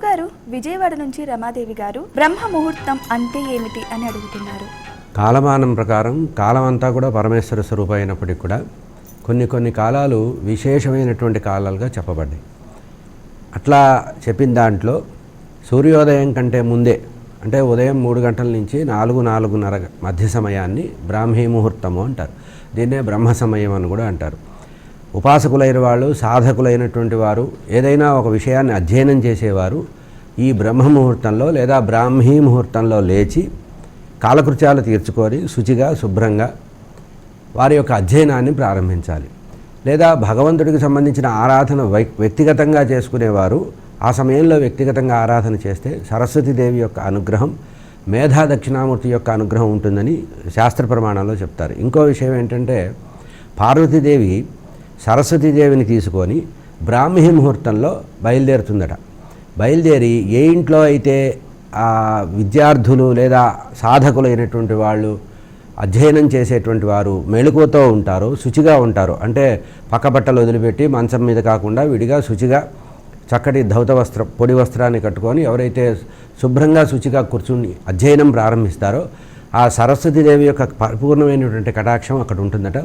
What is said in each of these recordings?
గురుగారు విజయవాడ నుంచి రమాదేవి గారు బ్రహ్మ ముహూర్తం అంటే ఏమిటి అని అడుగుతున్నారు. కాలమానం ప్రకారం కాలం అంతా కూడా పరమేశ్వర స్వరూపం అయినప్పటికీ కూడా కొన్ని కొన్ని కాలాలు విశేషమైనటువంటి కాలాలుగా చెప్పబడ్డాయి. అట్లా చెప్పిన దాంట్లో సూర్యోదయం కంటే ముందే అంటే ఉదయం మూడు గంటల నుంచి నాలుగు నాలుగున్నర మధ్య సమయాన్ని బ్రాహ్మీ ముహూర్తము అంటారు. దీన్నే బ్రహ్మ సమయం అని కూడా అంటారు. ఉపాసకులైన వాళ్ళు సాధకులైనటువంటి వారు ఏదైనా ఒక విషయాన్ని అధ్యయనం చేసేవారు ఈ బ్రహ్మ ముహూర్తంలో లేదా బ్రాహ్మీ ముహూర్తంలో లేచి కాలకృత్యాలు తీర్చుకొని శుచిగా శుభ్రంగా వారి యొక్క అధ్యయనాన్ని ప్రారంభించాలి. లేదా భగవంతుడికి సంబంధించిన ఆరాధన వ్యక్తిగతంగా చేసుకునేవారు ఆ సమయంలో వ్యక్తిగతంగా ఆరాధన చేస్తే సరస్వతీదేవి యొక్క అనుగ్రహం మేధా దక్షిణామూర్తి యొక్క అనుగ్రహం ఉంటుందని శాస్త్ర ప్రమాణాల్లో చెప్తారు. ఇంకో విషయం ఏంటంటే పార్వతీదేవి సరస్వతీదేవిని తీసుకొని బ్రాహ్మీ ముహూర్తంలో బయలుదేరుతుందట. బయలుదేరి ఏ ఇంట్లో అయితే ఆ విద్యార్థులు లేదా సాధకులైనటువంటి వాళ్ళు అధ్యయనం చేసేటువంటి వారు మెళుకుతో ఉంటారు శుచిగా ఉంటారు అంటే పక్క బట్టలు వదిలిపెట్టి మంచం మీద కాకుండా విడిగా శుచిగా చక్కటి ధౌత వస్త్రం పొడి వస్త్రాన్ని కట్టుకొని ఎవరైతే శుభ్రంగా శుచిగా కూర్చుని అధ్యయనం ప్రారంభిస్తారో ఆ సరస్వతీదేవి యొక్క పరిపూర్ణమైనటువంటి కటాక్షం అక్కడ ఉంటుందట.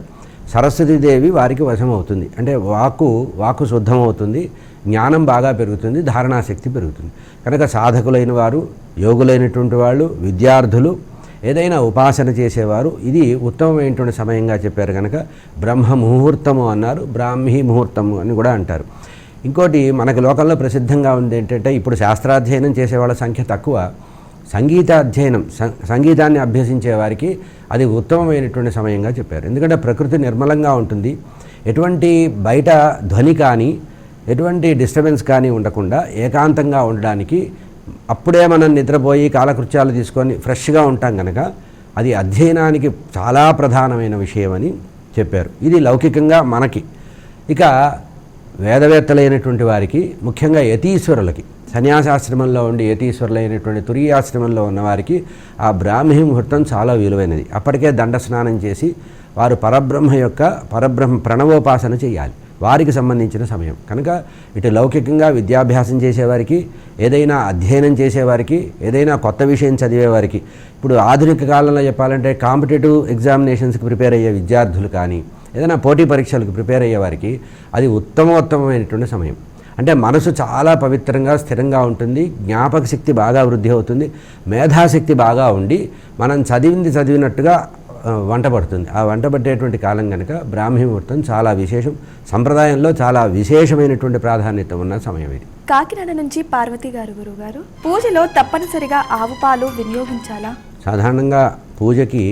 సరస్వతీదేవి వారికి వశమవుతుంది. అంటే వాక్కు వాక్కు శుద్ధమవుతుంది జ్ఞానం బాగా పెరుగుతుంది ధారణాశక్తి పెరుగుతుంది. కనుక సాధకులైన వారు యోగులైనటువంటి వాళ్ళు విద్యార్థులు ఏదైనా ఉపాసన చేసేవారు ఇది ఉత్తమమైనటువంటి సమయంగా చెప్పారు కనుక బ్రహ్మ ముహూర్తము అన్నారు బ్రాహ్మీ ముహూర్తము అని కూడా అంటారు. ఇంకోటి మనకి లోకంలో ప్రసిద్ధంగా ఉంది ఏంటంటే ఇప్పుడు శాస్త్రాధ్యయనం చేసేవాళ్ళ సంఖ్య తక్కువ. సంగీత అధ్యయనం సం- సంగీతాన్ని అభ్యసించే వారికి అది ఉత్తమమైనటువంటి సమయంగా చెప్పారు. ఎందుకంటే ప్రకృతి నిర్మలంగా ఉంటుంది. ఎటువంటి బయట ధ్వని కానీ ఎటువంటి డిస్టర్బెన్స్ కానీ ఉండకుండా ఏకాంతంగా ఉండడానికి అప్పుడే మనం నిద్రపోయి కాలకృత్యాలు తీసుకొని ఫ్రెష్గా ఉంటాం కనుక అది అధ్యయనానికి చాలా ప్రధానమైన విషయమని చెప్పారు. ఇది లౌకికంగా మనకి. ఇక వేదవేత్తలైనటువంటి వారికి ముఖ్యంగా యతీశ్వరులకి సన్యాసాశ్రమంలో ఉండి యతీశ్వరులైనటువంటి ఆశ్రమంలో ఉన్నవారికి ఆ బ్రాహ్మీ ముహూర్తం చాలా విలువైనది. అప్పటికే దండ స్నానం చేసి వారు పరబ్రహ్మ యొక్క పరబ్రహ్మ ప్రణవోపాసన చేయాలి. వారికి సంబంధించిన సమయం. కనుక ఇటు లౌకికంగా విద్యాభ్యాసం చేసేవారికి ఏదైనా అధ్యయనం చేసేవారికి ఏదైనా కొత్త విషయం చదివేవారికి ఇప్పుడు ఆధునిక కాలంలో చెప్పాలంటే కాంపిటేటివ్ ఎగ్జామినేషన్స్కి ప్రిపేర్ అయ్యే విద్యార్థులు కానీ ఏదైనా పోటీ పరీక్షలకు ప్రిపేర్ అయ్యే వారికి అది ఉత్తమోత్తమైనటువంటి సమయం. అంటే మనసు చాలా పవిత్రంగా స్థిరంగా ఉంటుంది. జ్ఞాపక శక్తి బాగా వృద్ధి అవుతుంది. మేధాశక్తి బాగా ఉండి మనం చదివింది చదివినట్టుగా వంట పడుతుంది. ఆ వంట పట్టేటువంటి కాలం కనుక బ్రాహ్మీ ముహూర్తం చాలా విశేషం. సంప్రదాయంలో చాలా విశేషమైనటువంటి ప్రాధాన్యత ఉన్న సమయం ఇది. కాకినాడ నుంచి పార్వతి గారు గురుగారు పూజలో తప్పనిసరిగా ఆవు పాలు వినియోగించాలా? సాధారణంగా పూజకి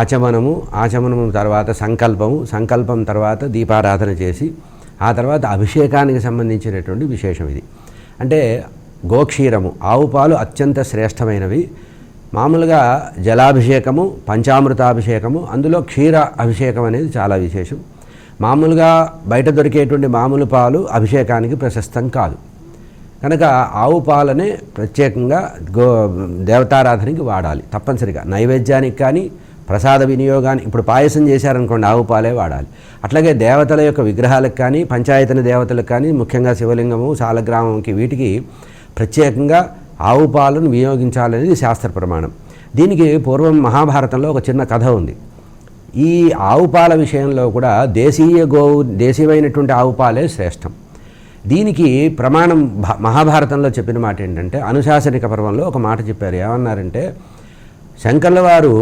ఆచమనము ఆచమనము తర్వాత సంకల్పము సంకల్పం తర్వాత దీపారాధన చేసి ఆ తర్వాత అభిషేకానికి సంబంధించినటువంటి విశేషం ఇది. అంటే గోక్షీరము ఆవు పాలు అత్యంత శ్రేష్టమైనవి. మామూలుగా జలాభిషేకము పంచామృతాభిషేకము అందులో క్షీర అభిషేకం అనేది చాలా విశేషం. మామూలుగా బయట దొరికేటువంటి మామూలు పాలు అభిషేకానికి ప్రశస్తం కాదు. కనుక ఆవు పాలనే ప్రత్యేకంగా గో దేవతారాధనకి వాడాలి తప్పనిసరిగా. నైవేద్యానికి కానీ ప్రసాద వినియోగాన్ని ఇప్పుడు పాయసం చేశారనుకోండి ఆవు పాలే వాడాలి. అట్లాగే దేవతల యొక్క విగ్రహాలకు కానీ పంచాయతన దేవతలకు కానీ ముఖ్యంగా శివలింగము సాలగ్రామంకి వీటికి ప్రత్యేకంగా ఆవు పాలను వినియోగించాలనేది శాస్త్ర ప్రమాణం. దీనికి పూర్వం మహాభారతంలో ఒక చిన్న కథ ఉంది. ఈ ఆవు పాల విషయంలో కూడా దేశీయ గోవు దేశీయమైనటువంటి ఆవు పాలే శ్రేష్టం. దీనికి ప్రమాణం మహాభారతంలో చెప్పిన మాట ఏంటంటే అనుశాసనిక పర్వంలో ఒక మాట చెప్పారు. ఏమన్నారంటే శంకర్ల వారు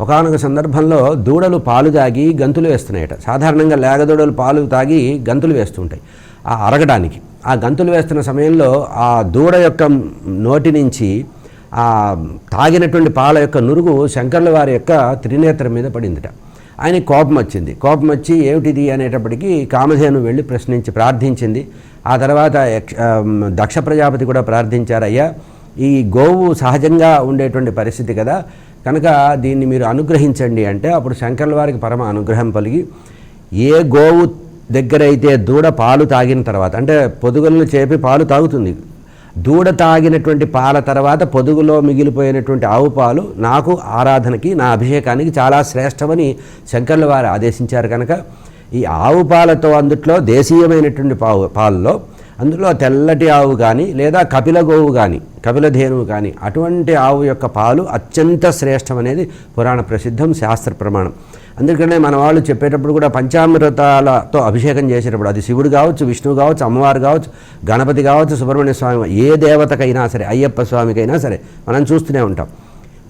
ఒకానొక సందర్భంలో దూడలు పాలు తాగి గంతులు వేస్తున్నాయట. సాధారణంగా లేగదూడలు పాలు తాగి గంతులు వేస్తుంటాయి. ఆ అరగడానికి. ఆ గంతులు వేస్తున్న సమయంలో ఆ దూడ యొక్క నోటి నుంచి ఆ తాగినటువంటి పాల యొక్క నురుగు శంకర్ల వారి యొక్క త్రినేత్రం మీద పడిందిట. ఆయనకి కోపం వచ్చింది. కోపం వచ్చి ఏమిటిది? అనేటప్పటికీ కామధేను వెళ్ళి ప్రశ్నించి ప్రార్థించింది. ఆ తర్వాత యక్ష- దక్ష ప్రజాపతి కూడా ప్రార్థించారయ్యా ఈ గోవు సహజంగా ఉండేటువంటి పరిస్థితి కదా. కనుక దీన్ని మీరు అనుగ్రహించండి అంటే అప్పుడు శంకర్ల వారికి పరమ అనుగ్రహం కలిగి ఏ గోవు దగ్గర అయితే దూడ పాలు తాగిన తర్వాత అంటే పొదుగులను చేపి పాలు తాగుతుంది. దూడ తాగినటువంటి పాల తర్వాత పొదుగులో మిగిలిపోయినటువంటి ఆవు పాలు నాకు ఆరాధనకి నా అభిషేకానికి చాలా శ్రేష్టమని శంకర్ల వారు ఆదేశించారు కనుక ఈ ఆవు పాలతో అందుట్లో దేశీయమైనటువంటి పావు పాలలో అందులో తెల్లటి ఆవు కానీ లేదా కపిల గోవు కానీ కపిలధేనువు కానీ అటువంటి ఆవు యొక్క పాలు అత్యంత శ్రేష్టం అనేది పురాణ ప్రసిద్ధం శాస్త్ర ప్రమాణం. అందుకనే మన వాళ్ళు చెప్పేటప్పుడు కూడా పంచామృతాలతో అభిషేకం చేసేటప్పుడు అది శివుడు కావచ్చు విష్ణువు కావచ్చు అమ్మవారు కావచ్చు గణపతి కావచ్చు సుబ్రహ్మణ్య స్వామి ఏ దేవతకైనా సరే అయ్యప్ప స్వామికైనా సరే మనం చూస్తూనే ఉంటాం.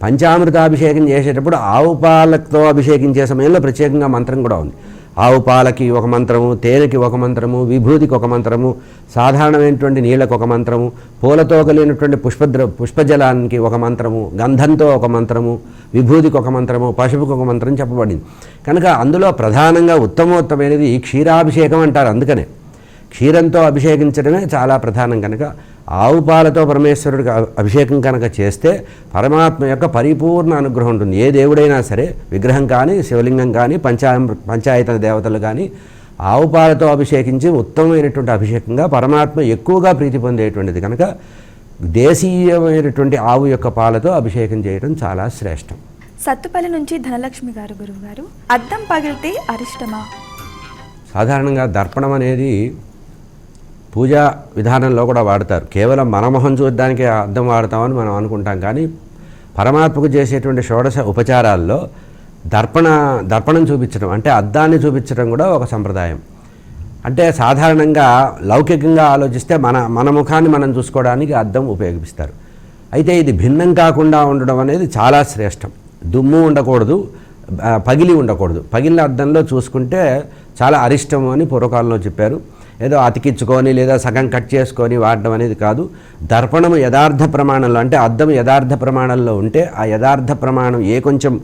పంచామృతాభిషేకం చేసేటప్పుడు ఆవు పాలతో అభిషేకించే సమయంలో ప్రత్యేకంగా మంత్రం కూడా ఉంది. ఆవు పాలకి ఒక మంత్రము తేనెకి ఒక మంత్రము విభూతికి ఒక మంత్రము సాధారణమైనటువంటి నీళ్ళకు ఒక మంత్రము పూలతో కలిగినటువంటి పుష్పద్ర పుష్పజలానికి ఒక మంత్రము గంధంతో ఒక మంత్రము విభూతికి ఒక మంత్రము పశువుకి ఒక మంత్రం చెప్పబడింది. కనుక అందులో ప్రధానంగా ఉత్తమోత్తమైనది క్షీరాభిషేకం అంటారు. అందుకనే క్షీరంతో అభిషేకించడమే చాలా ప్రధానం కనుక. ఆవు పాలతో పరమేశ్వరుడికి అభిషేకం కనుక చేస్తే పరమాత్మ యొక్క పరిపూర్ణ అనుగ్రహం ఉంటుంది. ఏ దేవుడైనా సరే విగ్రహం కానీ శివలింగం కానీ పంచా పంచాయతన దేవతలు కానీ ఆవు పాలతో అభిషేకించి ఉత్తమమైనటువంటి అభిషేకంగా పరమాత్మ ఎక్కువగా ప్రీతి పొందేటువంటిది కనుక దేశీయమైనటువంటి ఆవు యొక్క పాలతో అభిషేకం చేయడం చాలా శ్రేష్టం. సత్తుపల్లి నుంచి ధనలక్ష్మి గారు గురువు గారు అద్దం పగిలితే అరిష్టమా? సాధారణంగా దర్పణం అనేది పూజా విధానంలో కూడా వాడతారు. కేవలం మన మొహం చూడడానికి అర్థం వాడతామని మనం అనుకుంటాం. కానీ పరమాత్మకు చేసేటువంటి షోడశ ఉపచారాల్లో దర్పణ దర్పణం చూపించడం అంటే అద్దాన్ని చూపించడం కూడా ఒక సంప్రదాయం. అంటే సాధారణంగా లౌకికంగా ఆలోచిస్తే మన మన ముఖాన్ని మనం చూసుకోవడానికి అద్దం ఉపయోగిస్తారు అయితే ఇది భిన్నం కాకుండా ఉండడం అనేది చాలా శ్రేష్టం. దుమ్ము ఉండకూడదు పగిలి ఉండకూడదు. పగిలిన అద్దంలో చూసుకుంటే చాలా అరిష్టం అని పూర్వకాలంలో చెప్పారు. ఏదో అతికించుకొని లేదా సగం కట్ చేసుకొని వాడడం అనేది కాదు. దర్పణము యథార్థ ప్రమాణంలో అంటే అద్దం యథార్థ ప్రమాణంలో ఉంటే ఆ యథార్థ ప్రమాణం ఏ కొంచెం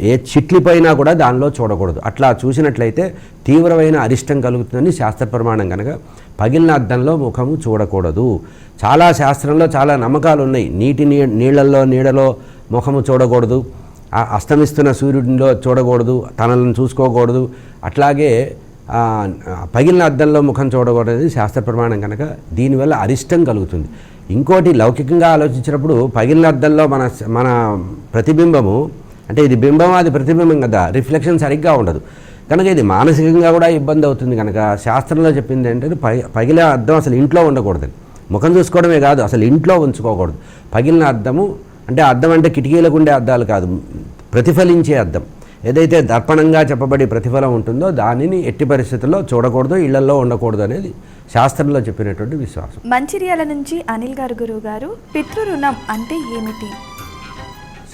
ఏ చిట్లిపోయినా కూడా దానిలో చూడకూడదు. అట్లా చూసినట్లయితే తీవ్రమైన అరిష్టం కలుగుతుందని శాస్త్ర ప్రమాణం కనుక పగిలిన అద్దంలో ముఖము చూడకూడదు. చాలా శాస్త్రంలో చాలా నమ్మకాలు ఉన్నాయి. నీటి నీ నీళ్ళల్లో నీడలో ముఖము చూడకూడదు. ఆ అస్తమిస్తున్న సూర్యుడిలో చూడకూడదు. తనలను చూసుకోకూడదు. అట్లాగే పగిలిన అద్దంలో ముఖం చూడకూడదు అనేది శాస్త్ర ప్రమాణం కనుక దీనివల్ల అరిష్టం కలుగుతుంది. ఇంకోటి లౌకికంగా ఆలోచించినప్పుడు పగిలిన అద్దంలో మన మన ప్రతిబింబము అంటే ఇది బింబం అది ప్రతిబింబం కదా రిఫ్లెక్షన్ సరిగ్గా ఉండదు. కనుక ఇది మానసికంగా కూడా ఇబ్బంది అవుతుంది కనుక శాస్త్రంలో చెప్పింది ఏంటంటే పగి పగిలిన అద్దం అసలు ఇంట్లో ఉండకూడదని ముఖం చూసుకోవడమే కాదు అసలు ఇంట్లో ఉంచుకోకూడదు. పగిలిన అద్దము అంటే అద్దం అంటే కిటికీలకు ఉండే అద్దాలు కాదు ప్రతిఫలించే అద్దం. ఏదైతే దర్పణంగా చెప్పబడి ప్రతిఫలం ఉంటుందో దానిని ఎట్టి పరిస్థితుల్లో చూడకూడదు ఇళ్ళలో ఉండకూడదు అనేది శాస్త్రంలో చెప్పినటువంటి విశ్వాసం. మంచిర్యాల నుంచి అనిల్ గారు గురువు గారు పితృరుణం అంటే ఏమిటి?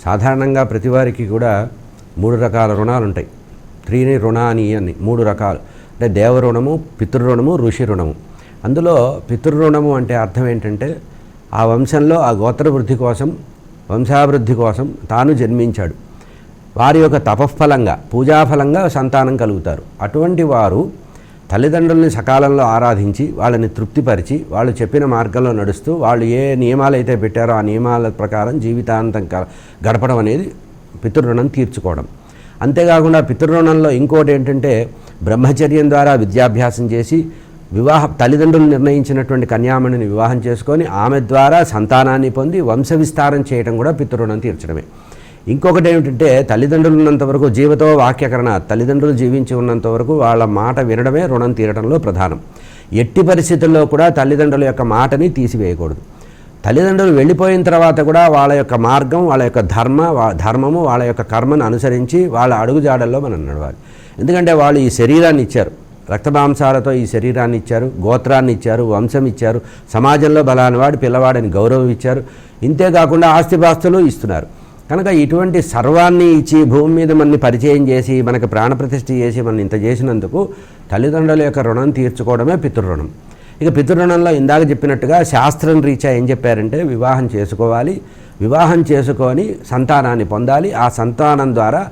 సాధారణంగా ప్రతి వారికి కూడా మూడు రకాల రుణాలు ఉంటాయి త్రీని రుణాని అని మూడు రకాలు. అంటే దేవరుణము పితృరుణము ఋషి రుణము. అందులో పితృరుణము అంటే అర్థం ఏంటంటే ఆ వంశంలో ఆ గోత్ర వృద్ధి కోసం వంశాభివృద్ధి కోసం తాను జన్మించాడు. వారి యొక్క తపఫలంగా పూజాఫలంగా సంతానం కలుగుతారు. అటువంటి వారు తల్లిదండ్రుల్ని సకాలంలో ఆరాధించి వాళ్ళని తృప్తిపరిచి వాళ్ళు చెప్పిన మార్గంలో నడుస్తూ వాళ్ళు ఏ నియమాలు అయితే పెట్టారో ఆ నియమాల ప్రకారం జీవితాంతం గడపడం అనేది పితృరుణం తీర్చుకోవడం. అంతేకాకుండా పితృరుణంలో ఇంకోటి ఏంటంటే బ్రహ్మచర్యం ద్వారా విద్యాభ్యాసం చేసి వివాహ తల్లిదండ్రులు నిర్ణయించినటువంటి కన్యామణిని వివాహం చేసుకొని ఆమె ద్వారా సంతానాన్ని పొంది వంశ విస్తారం చేయడం కూడా పితృరుణం తీర్చడమే. ఇంకొకటి ఏమిటంటే తల్లిదండ్రులు ఉన్నంత వరకు వాక్యకరణ తల్లిదండ్రులు జీవించి ఉన్నంత వరకు వాళ్ళ మాట వినడమే రుణం తీరడంలో ప్రధానం. ఎట్టి పరిస్థితుల్లో కూడా తల్లిదండ్రుల యొక్క మాటని తీసివేయకూడదు. తల్లిదండ్రులు వెళ్ళిపోయిన తర్వాత కూడా వాళ్ళ యొక్క మార్గం వాళ్ళ యొక్క ధర్మ వా- ధర్మము వాళ్ళ యొక్క కర్మను అనుసరించి వాళ్ళ అడుగుజాడల్లో మనం నడవాలి. ఎందుకంటే వాళ్ళు ఈ శరీరాన్ని ఇచ్చారు. రక్తమాంసాలతో ఈ శరీరాన్ని ఇచ్చారు గోత్రాన్ని ఇచ్చారు వంశం ఇచ్చారు సమాజంలో బలాన్ని వాడు పిల్లవాడని గౌరవం ఇచ్చారు. ఇంతేకాకుండా ఆస్తిపాస్తులు ఇస్తున్నారు. కనుక ఇటువంటి సర్వాన్ని ఇచ్చి భూమి మీద మనని పరిచయం చేసి మనకు ప్రాణప్రతిష్ఠ చేసి మనం ఇంత చేసినందుకు తల్లిదండ్రుల యొక్క రుణం తీర్చుకోవడమే పితృరుణం. ఇక పితృరుణంలో ఇందాక చెప్పినట్టుగా శాస్త్రం రీత్యా ఏం చెప్పారంటే వివాహం చేసుకోవాలి. వివాహం చేసుకొని సంతానాన్ని పొందాలి. ఆ సంతానం ద్వారా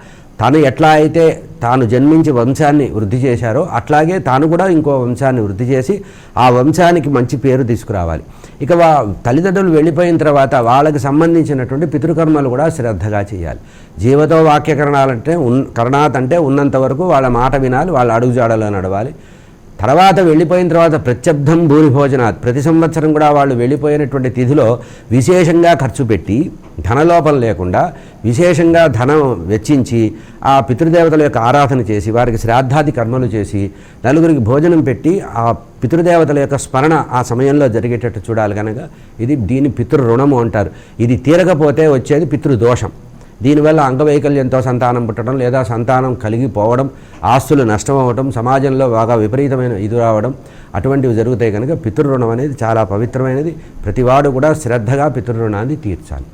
తను ఎట్లా అయితే తాను జన్మించి వంశాన్ని వృద్ధి చేశారో అట్లాగే తాను కూడా ఇంకో వంశాన్ని వృద్ధి చేసి ఆ వంశానికి మంచి పేరు తీసుకురావాలి. ఇక వా తల్లిదండ్రులు వెళ్ళిపోయిన తర్వాత వాళ్ళకి సంబంధించినటువంటి పితృకర్మలు కూడా శ్రద్ధగా చేయాలి. జీవతో వాక్యకరణాలంటే ఉన్ కరణాత్ అంటే ఉన్నంత వరకు వాళ్ళ మాట వినాలి వాళ్ళ అడుగుజాడలో నడవాలి. తర్వాత వెళ్ళిపోయిన తర్వాత ప్రత్యబ్ధం భూరిభోజనాత్. ప్రతి సంవత్సరం కూడా వాళ్ళు వెళ్ళిపోయినటువంటి తిథిలో విశేషంగా ఖర్చు పెట్టి ధనలోపం లేకుండా విశేషంగా ధనం వెచ్చించి ఆ పితృదేవతల యొక్క ఆరాధన చేసి వారికి శ్రాద్ధాది కర్మలు చేసి నలుగురికి భోజనం పెట్టి ఆ పితృదేవతల యొక్క స్మరణ ఆ సమయంలో జరిగేటట్టు చూడాలి కనుక ఇది దీని పితృ రుణము అంటారు. ఇది తీరకపోతే వచ్చేది పితృదోషం. దీనివల్ల అంగవైకల్యంతో సంతానం పుట్టడం లేదా సంతానం కలిగిపోవడం ఆస్తులు నష్టం అవ్వడం సమాజంలో బాగా విపరీతమైన ఇది రావడం అటువంటివి జరుగుతాయి కనుక పితృరుణం అనేది చాలా పవిత్రమైనది. ప్రతివాడు కూడా శ్రద్ధగా పితృరుణాన్ని తీర్చాలి.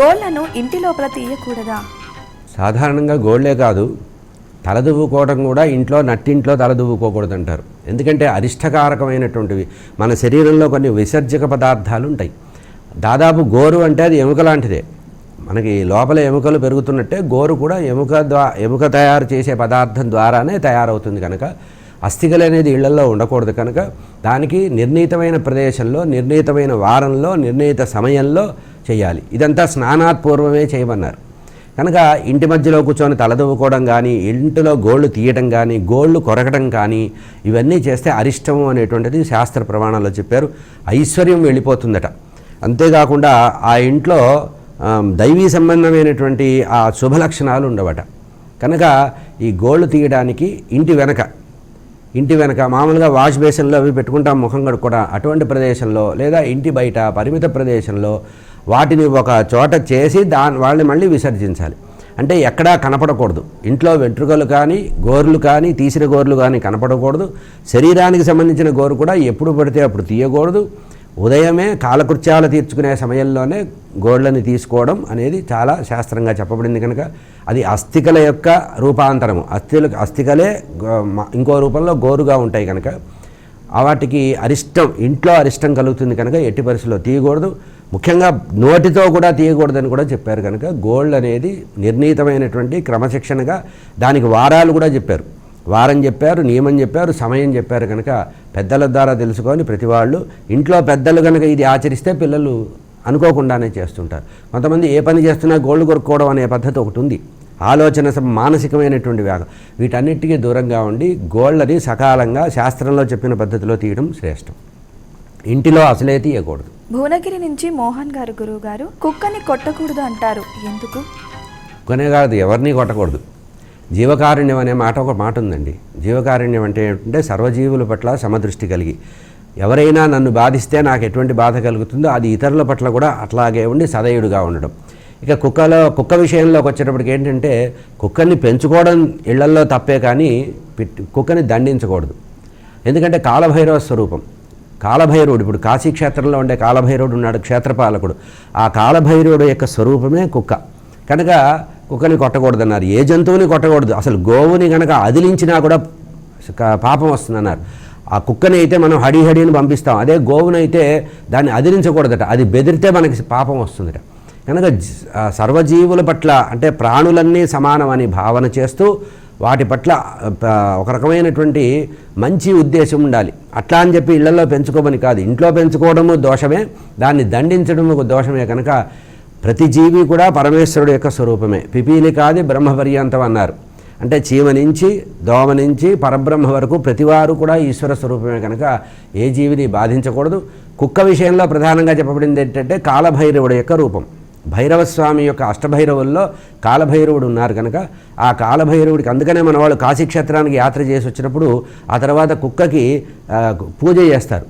గోళ్ళను ఇంటి లోపల తీయకూడదా సాధారణంగా గోళ్ళే కాదు తలదువ్వుకోవడం కూడా ఇంట్లో నట్టింట్లో తలదువ్వుకోకూడదు అంటారు ఎందుకంటే అరిష్టకారకమైనటువంటివి. మన శరీరంలో కొన్ని విసర్జక పదార్థాలు ఉంటాయి దాదాపు గోరు అంటే అది ఎముక లాంటిదే. మనకి లోపల ఎముకలు పెరుగుతున్నట్టే గోరు కూడా ఎముక ద్వా ఎముక తయారు చేసే పదార్థం ద్వారానే తయారవుతుంది కనుక అస్థికలు అనేది ఇళ్ళలో ఉండకూడదు కనుక దానికి నిర్ణీతమైన ప్రదేశంలో నిర్ణీతమైన వారంలో నిర్ణీత సమయంలో చేయాలి. ఇదంతా స్నానాత్ పూర్వమే చేయమన్నారు. కనుక ఇంటి మధ్యలో కూర్చొని తలదువ్వుకోవడం కానీ ఇంటిలో గోళ్ళు తీయటం కానీ గోళ్ళు కొరకడం కానీ ఇవన్నీ చేస్తే అరిష్టము అనేటువంటిది శాస్త్ర ప్రమాణాల్లో చెప్పారు. ఐశ్వర్యం వెళ్ళిపోతుందట. అంతేకాకుండా ఆ ఇంట్లో దైవీ సంబంధమైనటువంటి ఆ శుభ లక్షణాలు ఉండవట. కనుక ఈ గోళ్ళు తీయడానికి ఇంటి వెనక ఇంటి వెనక మామూలుగా వాష్ బేసిన్లో అవి పెట్టుకుంటాం ముఖం కడుక్కోవడం అటువంటి ప్రదేశంలో లేదా ఇంటి బయట పరిమిత ప్రదేశంలో వాటిని ఒక చోట చేసి దాని వాళ్ళని మళ్ళీ విసర్జించాలి. అంటే ఎక్కడా కనపడకూడదు. ఇంట్లో వెంట్రుకలు కానీ గోర్లు కానీ తీసిన గోర్లు కానీ కనపడకూడదు. శరీరానికి సంబంధించిన గోరు కూడా ఎప్పుడు పడితే అప్పుడు తీయకూడదు. ఉదయమే కాలకృత్యాలు తీర్చుకునే సమయంలోనే గోళ్ళని తీసుకోవడం అనేది చాలా శాస్త్రంగా చెప్పబడింది కనుక అది అస్థికల యొక్క రూపాంతరము. అస్థిల అస్థికలే గో- ఇంకో రూపంలో గోరుగా ఉంటాయి కనుక వాటికి అరిష్టం ఇంట్లో అరిష్టం కలుగుతుంది కనుక ఎట్టి పరిస్థితుల్లో తీయకూడదు. ముఖ్యంగా నోటితో కూడా తీయకూడదని కూడా చెప్పారు కనుక గోల్డ్ అనేది నిర్ణీతమైనటువంటి క్రమశిక్షణగా దానికి వారాలు కూడా చెప్పారు. వారం చెప్పారు నియమం చెప్పారు సమయం చెప్పారు కనుక పెద్దల ద్వారా తెలుసుకొని ప్రతి వాళ్ళు ఇంట్లో పెద్దలు కనుక ఇది ఆచరిస్తే పిల్లలు అనుకోకుండానే చేస్తుంటారు. కొంతమంది ఏ పని చేస్తున్నా గోల్డ్ కొనుక్కోవడం అనే పద్ధతి ఒకటి ఉంది. ఆలోచన మానసికమైనటువంటి వ్యాగం వీటన్నిటికీ దూరంగా ఉండి గోళ్ళని సకాలంగా శాస్త్రంలో చెప్పిన పద్ధతిలో తీయడం శ్రేష్టం. ఇంటిలో అసలే తీయకూడదు. భువనగిరి నుంచి మోహన్ గారు గురువు గారు కుక్కని కొట్టకూడదు అంటారు. ఎందుకు? కొనే కాదు ఎవరిని కొట్టకూడదు. జీవకారుణ్యం అనే మాట ఒక మాట ఉందండి. జీవకారుణ్యం అంటే ఏంటంటే సర్వజీవుల పట్ల సమదృష్టి కలిగి. ఎవరైనా నన్ను బాధిస్తే నాకు ఎటువంటి బాధ కలుగుతుందో అది ఇతరుల పట్ల కూడా అట్లాగే ఉండి సదయుడుగా ఉండడం. ఇక కుక్కలో కుక్క విషయంలోకి వచ్చేటప్పటికి ఏంటంటే కుక్కని పెంచుకోవడం ఇళ్ళల్లో తప్పే కానీ కుక్కని దండించకూడదు. ఎందుకంటే కాలభైరవ స్వరూపం. కాలభైరవుడు ఇప్పుడు కాశీ క్షేత్రంలో ఉండే కాలభైరవుడు ఉన్నాడు క్షేత్రపాలకుడు. ఆ కాలభైరవుడు యొక్క స్వరూపమే కుక్క. కనుక కుక్కని కొట్టకూడదన్నారు. ఏ జంతువుని కొట్టకూడదు. అసలు గోవుని కనుక అదిలించినా కూడా పాపం వస్తుందన్నారు. ఆ కుక్కని అయితే మనం హడి హడిని పంపిస్తాం. అదే గోవునైతే దాన్ని అదిలించకూడదట. అది బెదిరితే మనకి పాపం వస్తుందట. కనుక సర్వజీవుల పట్ల అంటే ప్రాణులన్నీ సమానమని భావన చేస్తూ వాటి పట్ల ఒక రకమైనటువంటి మంచి ఉద్దేశం ఉండాలి. అట్లా అని చెప్పి ఇళ్ళలో పెంచుకోమని కాదు. ఇంట్లో పెంచుకోవడము దోషమే. దాన్ని దండించడము ఒక దోషమే. కనుక ప్రతి జీవి కూడా పరమేశ్వరుడు యొక్క స్వరూపమే. పిపీలి కాది బ్రహ్మపర్యంతం అన్నారు అంటే చీమ నుంచి దోమ నుంచి పరబ్రహ్మ వరకు ప్రతివారు కూడా ఈశ్వర స్వరూపమే కనుక ఏ జీవిని బాధించకూడదు. కుక్క విషయంలో ప్రధానంగా చెప్పబడింది ఏంటంటే కాలభైరవుడు యొక్క రూపం. భైరవస్వామి యొక్క అష్టభైరవుల్లో కాలభైరవుడు ఉన్నారు కనుక ఆ కాలభైరవుడికి అందుకనే మన వాళ్ళు కాశీక్షేత్రానికి యాత్ర చేసి వచ్చినప్పుడు ఆ తర్వాత కుక్కకి పూజ చేస్తారు.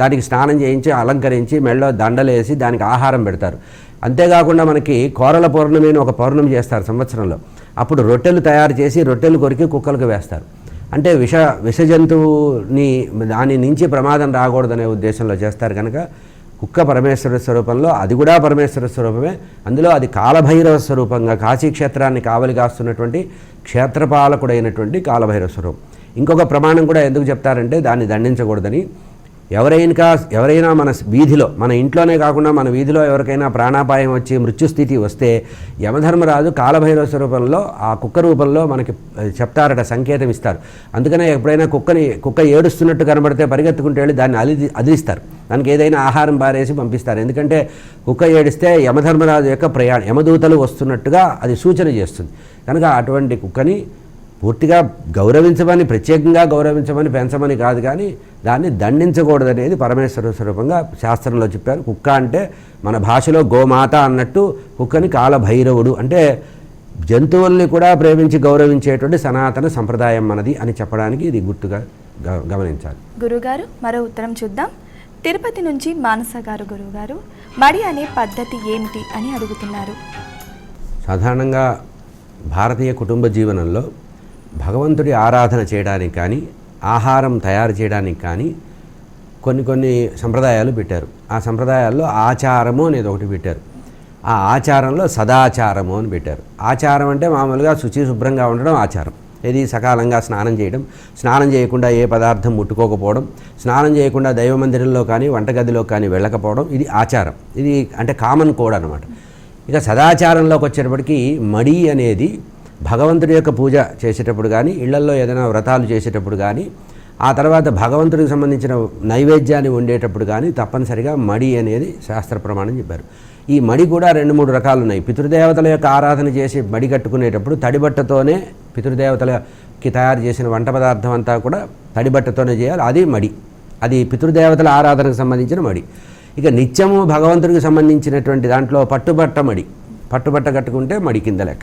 దానికి స్నానం చేయించి అలంకరించి మెళ్ళో దండలేసి దానికి ఆహారం పెడతారు. అంతేకాకుండా మనకి కోరల పౌర్ణమి అని ఒక పౌర్ణమి చేస్తారు సంవత్సరంలో. అప్పుడు రొట్టెలు తయారు చేసి రొట్టెలు కొరికి కుక్కలకు వేస్తారు. అంటే విష విష జంతువుని దాని నుంచి ప్రమాదం రాకూడదనే ఉద్దేశంలో చేస్తారు కనుక కుక్క పరమేశ్వర స్వరూపంలో అది కూడా పరమేశ్వర స్వరూపమే. అందులో అది కాలభైరవ స్వరూపంగా కాశీ క్షేత్రాన్ని కావలి కాస్తున్నటువంటి క్షేత్రపాలకుడైనటువంటి కాలభైరవ స్వరూపం. ఇంకొక ప్రమాణం కూడా ఎందుకు చెప్తారంటే దాన్ని దండించకూడదని. ఎవరైనా ఎవరైనా మన వీధిలో మన ఇంట్లోనే కాకుండా మన వీధిలో ఎవరికైనా ప్రాణాపాయం వచ్చి మృత్యుస్థితి వస్తే యమధర్మరాజు కాలభైరవ స్వరూపంలో ఆ కుక్క రూపంలో మనకి చెప్తారట సంకేతం ఇస్తారు. అందుకనే ఎప్పుడైనా కుక్కని కుక్క ఏడుస్తున్నట్టు కనబడితే పరిగెత్తుకుంటూ వెళ్ళి దాన్ని అలి అదిలిస్తారు దానికి ఏదైనా ఆహారం బారేసి పంపిస్తారు. ఎందుకంటే కుక్క ఏడిస్తే యమధర్మరాజు యొక్క ప్రయాణం యమదూతలు వస్తున్నట్టుగా అది సూచన చేస్తుంది. కనుక అటువంటి కుక్కని పూర్తిగా గౌరవించమని ప్రత్యేకంగా గౌరవించమని పెంచమని కాదు కానీ దాన్ని దండించకూడదనేది పరమేశ్వర స్వరూపంగా శాస్త్రంలో చెప్పారు. కుక్క అంటే మన భాషలో గోమాత అన్నట్టు కుక్కని కాలభైరవుడు అంటే జంతువుల్ని కూడా ప్రేమించి గౌరవించేటువంటి సనాతన సంప్రదాయం మనది అని చెప్పడానికి ఇది గుర్తుగా గమనించాలి. గురుగారు మరో ఉత్తరం చూద్దాం. తిరుపతి నుంచి మానస గారు గురుగారు మడి అనే పద్ధతి ఏమిటి అని అడుగుతున్నారు. సాధారణంగా భారతీయ కుటుంబ జీవనంలో భగవంతుడి ఆరాధన చేయడానికి కానీ ఆహారం తయారు చేయడానికి కానీ కొన్ని కొన్ని సంప్రదాయాలు పెట్టారు. ఆ సంప్రదాయాల్లో ఆచారము అనేది ఒకటి పెట్టారు. ఆ ఆచారంలో సదాచారము అని పెట్టారు. ఆచారం అంటే మామూలుగా శుచి శుభ్రంగా ఉండడం ఆచారం. ఇది సకాలంగా స్నానం చేయడం స్నానం చేయకుండా ఏ పదార్థం ముట్టుకోకపోవడం స్నానం చేయకుండా దైవ మందిరంలో కానీ వంటగదిలో కానీ వెళ్ళకపోవడం ఇది ఆచారం. ఇది అంటే కామన్ కోడ్ అనమాట ఇక సదాచారంలోకి వచ్చేటప్పటికి మడి అనేది భగవంతుడి యొక్క పూజ చేసేటప్పుడు కానీ ఇళ్ళల్లో ఏదైనా వ్రతాలు చేసేటప్పుడు కానీ ఆ తర్వాత భగవంతుడికి సంబంధించిన నైవేద్యాన్ని వండేటప్పుడు కానీ తప్పనిసరిగా మడి అనేది శాస్త్ర ప్రమాణం చెప్పారు. ఈ మడి కూడా రెండు మూడు రకాలు ఉన్నాయి. పితృదేవతల యొక్క ఆరాధన చేసి మడి కట్టుకునేటప్పుడు తడిబట్టతోనే పితృదేవతలకి తయారు చేసిన వంట పదార్థం అంతా కూడా తడిబట్టతోనే చేయాలి. అది మడి. అది పితృదేవతల ఆరాధనకు సంబంధించిన మడి. ఇక నిత్యము భగవంతుడికి సంబంధించినటువంటి దాంట్లో పట్టుబట్ట మడి. పట్టుబట్ట కట్టుకుంటే మడి కింద లెక్క.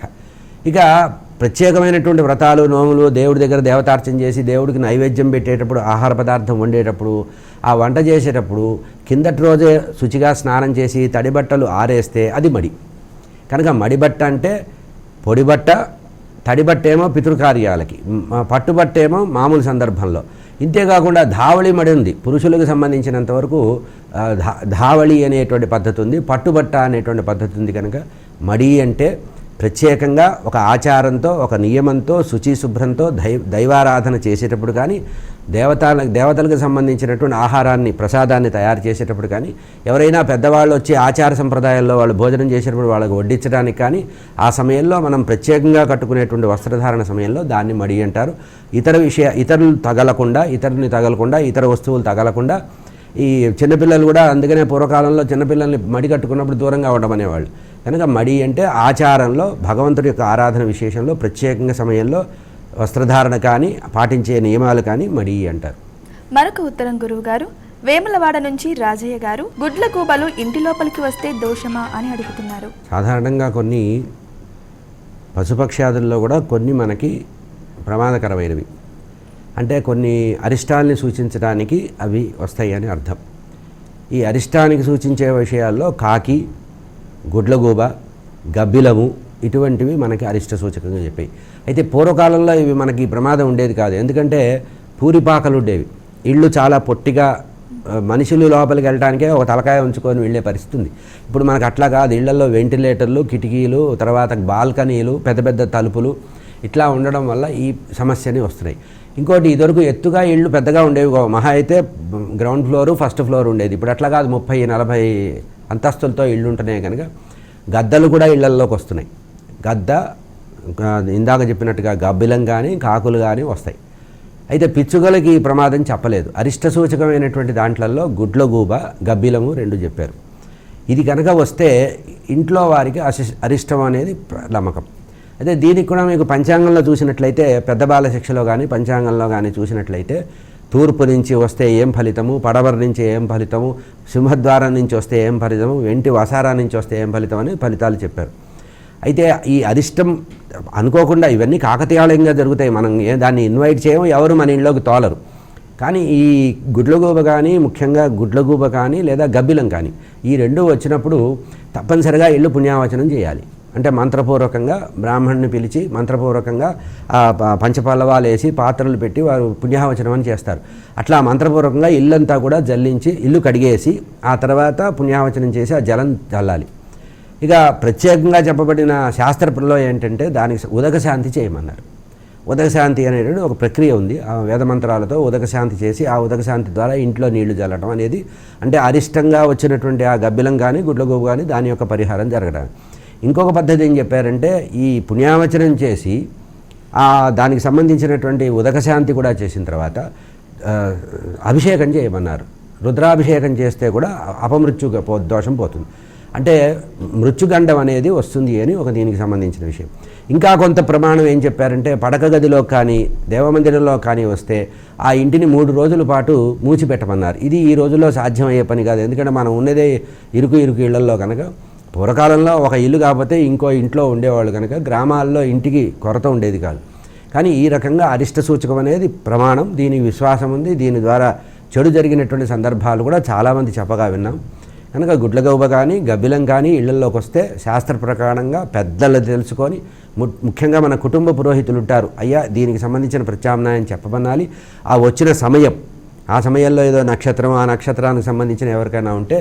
ఇక ప్రత్యేకమైనటువంటి వ్రతాలు నోములు దేవుడి దగ్గర దేవతార్చన చేసి దేవుడికి నైవేద్యం పెట్టేటప్పుడు ఆహార పదార్థం వండేటప్పుడు ఆ వంట చేసేటప్పుడు కిందటి రోజే శుచిగా స్నానం చేసి తడి బట్టలు ఆరేస్తే అది మడి. కనుక మడిబట్ట అంటే పొడిబట్ట తడిబట్ట ఏమో పితృకార్యాలకి పట్టుబట్టేమో పట్టుబట్ట ఏమో మామూలు సందర్భంలో. ఇంతేకాకుండా ధావళి మడి ఉంది. పురుషులకు సంబంధించినంత వరకు ధా- ధావళి అనేటువంటి పద్ధతి ఉంది. పట్టుబట్ట అనేటువంటి పద్ధతి ఉంది కనుక మడి అంటే ప్రత్యేకంగా ఒక ఆచారంతో ఒక నియమంతో శుచి శుభ్రంతో దై దైవారాధన చేసేటప్పుడు కానీ దేవతల దేవతలకు సంబంధించినటువంటి ఆహారాన్ని ప్రసాదాన్ని తయారు చేసేటప్పుడు కానీ ఎవరైనా పెద్దవాళ్ళు వచ్చి ఆచార సంప్రదాయాల్లో వాళ్ళు భోజనం చేసేటప్పుడు వాళ్ళకి వడ్డించడానికి కానీ ఆ సమయంలో మనం ప్రత్యేకంగా కట్టుకునేటువంటి వస్త్రధారణ సమయంలో దాన్ని మడి అంటారు. ఇతర విషయ ఇతరులు తగలకుండా ఇతరుని తగలకుండా ఇతర వస్తువులు తగలకుండా ఈ చిన్నపిల్లలు కూడా అందుకనే పూర్వకాలంలో చిన్నపిల్లల్ని మడి కట్టుకున్నప్పుడు దూరంగా ఉండమనేవాళ్ళు. కనుక మడి అంటే ఆచారంలో భగవంతుడి యొక్క ఆరాధన విశేషంలో ప్రత్యేకంగా సమయంలో వస్త్రధారణ కానీ పాటించే నియమాలు కానీ మడి అంటారు. మరొక ఉత్తరం గురువుగారు వేములవాడ నుంచి రాజయ్య గారు గుడ్ల కూబలు ఇంటి లోపలికి వస్తే దోషమా అని అడుగుతున్నారు. సాధారణంగా కొన్ని పశుపక్ష్యాదుల్లో కూడా కొన్ని మనకి ప్రమాదకరమైనవి. అంటే కొన్ని అరిష్టాల్ని సూచించడానికి అవి వస్తాయి అని అర్థం. ఈ అరిష్టానికి సూచించే విషయాల్లో కాకి గుడ్లగూబ గబ్బిలము ఇటువంటివి మనకి అరిష్ట సూచకంగా చెప్పాయి. అయితే పూర్వకాలంలో ఇవి మనకి ప్రమాదం ఉండేది కాదు. ఎందుకంటే పూరిపాకలు ఉండేవి. ఇళ్ళు చాలా పొట్టిగా మనుషులు లోపలికి వెళ్ళడానికే ఒక తలకాయ ఉంచుకొని వెళ్ళే పరిస్థితి ఉంది. ఇప్పుడు మనకు అట్లా కాదు. ఇళ్ళలో వెంటిలేటర్లు కిటికీలు తర్వాత బాల్కనీలు పెద్ద పెద్ద తలుపులు ఇట్లా ఉండడం వల్ల ఈ సమస్యని వస్తున్నాయి. ఇంకోటి ఇదివరకు ఎత్తుగా ఇళ్ళు పెద్దగా ఉండేవి మహా అయితే గ్రౌండ్ ఫ్లోరు ఫస్ట్ ఫ్లోర్ ఉండేది. ఇప్పుడు అట్లా కాదు. ముప్పై నలభై అంతస్తులతో ఇళ్ళు ఉంటున్నాయి కనుక గద్దలు కూడా ఇళ్ళల్లోకి వస్తున్నాయి. గద్ద ఇందాక చెప్పినట్టుగా గబ్బిలం కానీ కాకులు కానీ వస్తాయి. అయితే పిచ్చుకలకి ఈ ప్రమాదం చెప్పలేదు. అరిష్ట సూచకమైనటువంటి దాంట్లలో గుడ్లగూబ గబ్బిలము రెండు చెప్పారు. ఇది కనుక వస్తే ఇంట్లో వారికి అశి అరిష్టం అనేది నమ్మకం అయితే దీనికి కూడా మీకు పంచాంగంలో చూసినట్లయితే పెద్ద బాల శిక్షలో కానీ పంచాంగంలో కానీ చూసినట్లయితే తూర్పు నుంచి వస్తే ఏం ఫలితము? పడవర నుంచి ఏం ఫలితము? సింహద్వారం నుంచి వస్తే ఏం ఫలితము? వెంటి వసారా నుంచి వస్తే ఏం ఫలితం అని ఫలితాలు చెప్పారు. అయితే ఈ అరిష్టం అనుకోకుండా ఇవన్నీ కాకతీయాలంగా జరుగుతాయి. మనం ఏ దాన్ని ఇన్వైట్ చేయము? ఎవరు మన ఇంట్లోకి తోలరు. కానీ ఈ గుడ్లగూబ కానీ ముఖ్యంగా గుడ్లగూబ కానీ లేదా గబ్బిలం కానీ ఈ రెండు వచ్చినప్పుడు తప్పనిసరిగా ఇల్లు పుణ్యావచనం చేయాలి. అంటే మంత్రపూర్వకంగా బ్రాహ్మణ్ణి పిలిచి మంత్రపూర్వకంగా ఆ పంచపల్లవాలు వేసి పాత్రలు పెట్టి వారు పుణ్యావచనం అని చేస్తారు. అట్లా మంత్రపూర్వకంగా ఇల్లంతా కూడా జల్లించి ఇల్లు కడిగేసి ఆ తర్వాత పుణ్యావచనం చేసి ఆ జలం చల్లాలి. ఇక ప్రత్యేకంగా చెప్పబడిన శాస్త్రపులో ఏంటంటే దానికి ఉదక శాంతి చేయమన్నారు. ఉదక శాంతి అనేటువంటి ఒక ప్రక్రియ ఉంది. ఆ వేదమంత్రాలతో ఉదక శాంతి చేసి ఆ ఉదక శాంతి ద్వారా ఇంట్లో నీళ్ళు చల్లటం అనేది అంటే అరిష్టంగా వచ్చినటువంటి ఆ గబ్బిలం కానీ గుడ్లగోబు కానీ దాని యొక్క పరిహారం జరగడం ఇంకొక పద్ధతి ఏం చెప్పారంటే ఈ పుణ్యావచనం చేసి దానికి సంబంధించినటువంటి ఉదకశాంతి కూడా చేసిన తర్వాత అభిషేకం చేయమన్నారు. రుద్రాభిషేకం చేస్తే కూడా అపమృత్యు పో దోషం పోతుంది. అంటే మృత్యుగండం అనేది వస్తుంది అని ఒక దీనికి సంబంధించిన విషయం. ఇంకా కొంత ప్రమాణం ఏం చెప్పారంటే పడక గదిలో కానీ దేవమందిరంలో కానీ వస్తే ఆ ఇంటిని మూడు రోజుల పాటు మూచిపెట్టమన్నారు ఇది ఈ రోజుల్లో సాధ్యమయ్యే పని కాదు. ఎందుకంటే మనం ఉన్నదే ఇరుకు ఇరుకు ఇళ్ళలో కనుక పూర్వకాలంలో ఒక ఇల్లు కాకపోతే ఇంకో ఇంట్లో ఉండేవాళ్ళు కనుక గ్రామాల్లో ఇంటికి కొరత ఉండేది కాదు. కానీ ఈ రకంగా అరిష్ట సూచకం అనేది ప్రమాణం దీనికి విశ్వాసం ఉంది దీని ద్వారా చెడు జరిగినటువంటి సందర్భాలు కూడా చాలామంది చెప్పగా విన్నాం. కనుక గుడ్లగౌబ కానీ గబ్బిలం కానీ ఇళ్ళలోకి వస్తే శాస్త్ర ప్రకారంగా పెద్దలు తెలుసుకొని ము- ముఖ్యంగా మన కుటుంబ పురోహితులు ఉంటారు. అయ్యా దీనికి సంబంధించిన ప్రత్యామ్నాయం చెప్పమనాలి ఆ వచ్చిన సమయం ఆ సమయంలో ఏదో నక్షత్రం ఆ నక్షత్రానికి సంబంధించిన ఎవరికైనా ఉంటే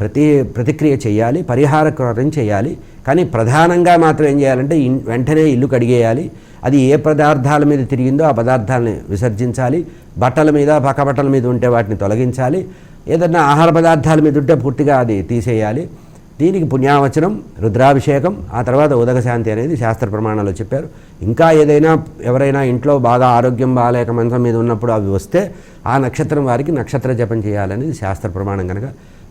ప్రతి ప్రతిక్రియ చేయాలి పరిహార కార్యం చేయాలి. కానీ ప్రధానంగా మాత్రం ఏం చేయాలంటే వెంటనే ఇల్లు కడిగేయాలి. అది ఏ పదార్థాల మీద తిరిగిందో ఆ పదార్థాలని విసర్జించాలి. బట్టల మీద పక్కబట్టల మీద ఉంటే వాటిని తొలగించాలి. ఏదన్నా ఆహార పదార్థాల మీద ఉంటే పూర్తిగా అది తీసేయాలి. దీనికి పుణ్యావచనం రుద్రాభిషేకం ఆ తర్వాత ఉదకశాంతి అనేది శాస్త్ర ప్రమాణాలు చెప్పారు. ఇంకా ఏదైనా ఎవరైనా ఇంట్లో బాగా ఆరోగ్యం బాగాలేక మంచం మీద ఉన్నప్పుడు అవి వస్తే ఆ నక్షత్రం వారికి నక్షత్ర జపం చేయాలనేది శాస్త్ర ప్రమాణం కనుక.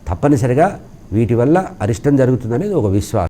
తప్పనిసరిగా వీటి వల్ల అరిష్టం జరుగుతుందనేది ఒక విశ్వాసం.